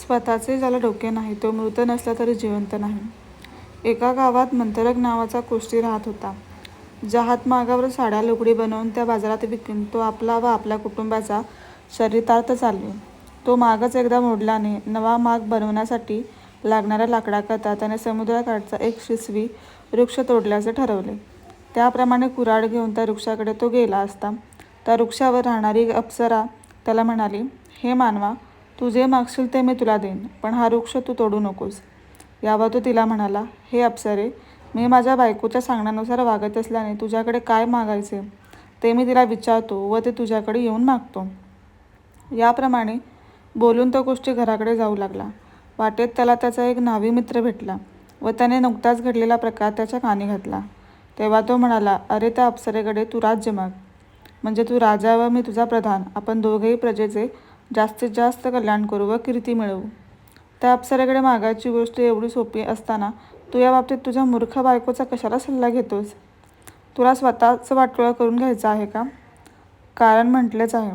स्वतःचे ज्याला डोके नाही तो मृत नसला तरी जिवंत नाही. एका गावात मंतरक नावाचा कुस्ती राहत होता. ज्या हातमागावर साड्या लुगडी बनवून त्या बाजारात विकून तो आपला व आपल्या कुटुंबाचा शरीरार्थ चालले. तो मागच एकदा मोडल्याने नवा माग बनवण्यासाठी लागणाऱ्या लाकडाकरता त्याने समुद्राकाठचा एक शिसवी वृक्ष तोडल्याचे ठरवले. त्याप्रमाणे कुऱ्हाड घेऊन त्या वृक्षाकडे तो गेला असता. त्या वृक्षावर राहणारी अप्सरा त्याला म्हणाली हे मानवा तू जे मागशील ते मी तुला देईन पण हा वृक्ष तू तोडू नकोस. यावर तो तिला म्हणाला हे अप्सरे मी माझ्या बायकोच्या सांगण्यानुसार वागत असल्याने तुझ्याकडे काय मागायचे? ते मी तिला विचारतो व ते तुझ्याकडे येऊन मागतो. याप्रमाणे बोलून तो गोष्टी घराकडे जाऊ लागला. वाटेत त्याला त्याचा एक नावी मित्र भेटला व त्याने नुकताच घडलेला प्रकार त्याच्या कानी घातला. तेव्हा तो म्हणाला अरे त्या अप्सरेकडे तू राज्य माग. म्हणजे तू राजा व मी तुझा प्रधान. आपण दोघेही प्रजेचे जास्तीत जास्त कल्याण करू व कीर्ती मिळवू. त्या अप्सरेकडे मागायची गोष्ट एवढी सोपी असताना तू या बाबतीत तुझ्या मूर्ख बायकोचा कशाला सल्ला घेतोस? तुला स्वतःचं वाटोळं करून घ्यायचं आहे का? कारण म्हटलेच आहे.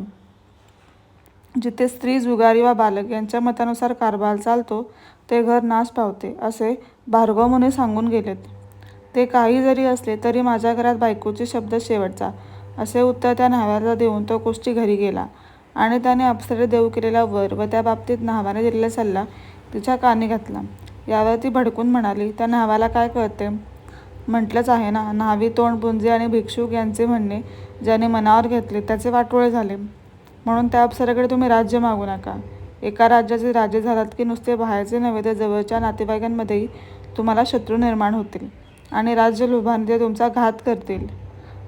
जिथे स्त्री जुगारी वा बालक यांच्या मतानुसार कारभार चालतो ते घर नाश पावते असे भार्गव मुने सांगून गेलेत. ते काही जरी असले तरी माझ्या घरात बायकोचे शब्द शेवटचा असे उत्तर त्या न्हाव्याला देऊन तो कुष्टी घरी गेला. आणि त्याने अप्सरे देऊ केलेला वर व त्या बाबतीत न्हावाने दिलेला सल्ला तिच्या कानी घातला. यावर ती भडकून म्हणाली त्या न्हावाला काय कळते? म्हटलंच आहे ना न्हावी तोंड पुंजे आणि भिक्षुक यांचे म्हणणे ज्याने मनावर घेतले त्याचे वाटोळे झाले. म्हणून त्या अप्सरेकडे तुम्ही राज्य मागू नका. एका राज्याचे राजे झालात की नुसते बाहेरचे नव्हे तर जवळच्या नातेवाईकांमध्येही तुम्हाला शत्रू निर्माण होतील आणि राज्य लोभाने ते तुमचा घात करतील.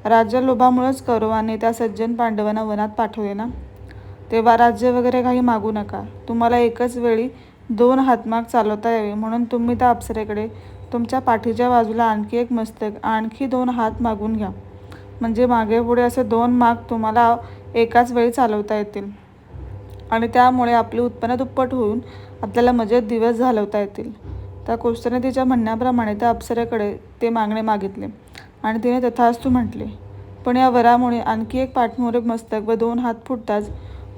राज्य लोभामुळेच कौरवाने त्या सज्जन पांडवांना वनात पाठवले ना? तेव्हा राज्य वगैरे काही मागू नका. तुम्हाला एकच वेळी दोन हातमाग चालवता यावे. म्हणून तुम्ही त्या अप्सरेकडे तुमच्या पाठीच्या बाजूला आणखी एक मस्तक आणखी दोन हात मागून घ्या. म्हणजे मागे पुढे असे दोन माग तुम्हाला एकाच वेळी चालवता येतील. आणि त्यामुळे आपले उत्पन्न दुप्पट होऊन आपल्याला मजेत दिवस घालवता येतील. त्या कोष्टाने तिच्या म्हणण्याप्रमाणे त्या अप्सरेकडे ते मागणे मागितले. आणि तिने तथास्तू म्हटले पण या वरामुळे आणखी एक पाठमोरे मस्तक व दोन हात फुटताच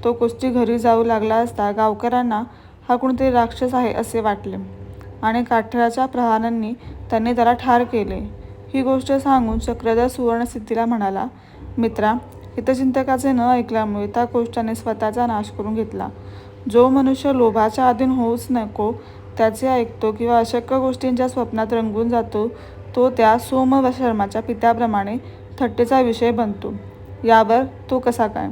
तो कुस्ती घरी जाऊ लागला असता गावकऱ्यांना हा कोणतरी राक्षस आहे असे वाटले. आणि काठराच्या प्रहारांनी त्यांनी त्याला ठार केले. ही गोष्ट सांगून चक्रधर सुवर्णसिद्धीला म्हणाला मित्रा हितचिंतकाचे न ऐकल्यामुळे त्या गोष्टाने स्वतःचा नाश करून घेतला. जो मनुष्य लोभाच्या अधीन होऊच नको त्याचे ऐकतो किंवा अशक्य गोष्टींच्या स्वप्नात रंगून जातो तो त्या सोम व शर्माच्या पित्याप्रमाणे थट्टेचा विषय बनतो. यावर तो कसा काय?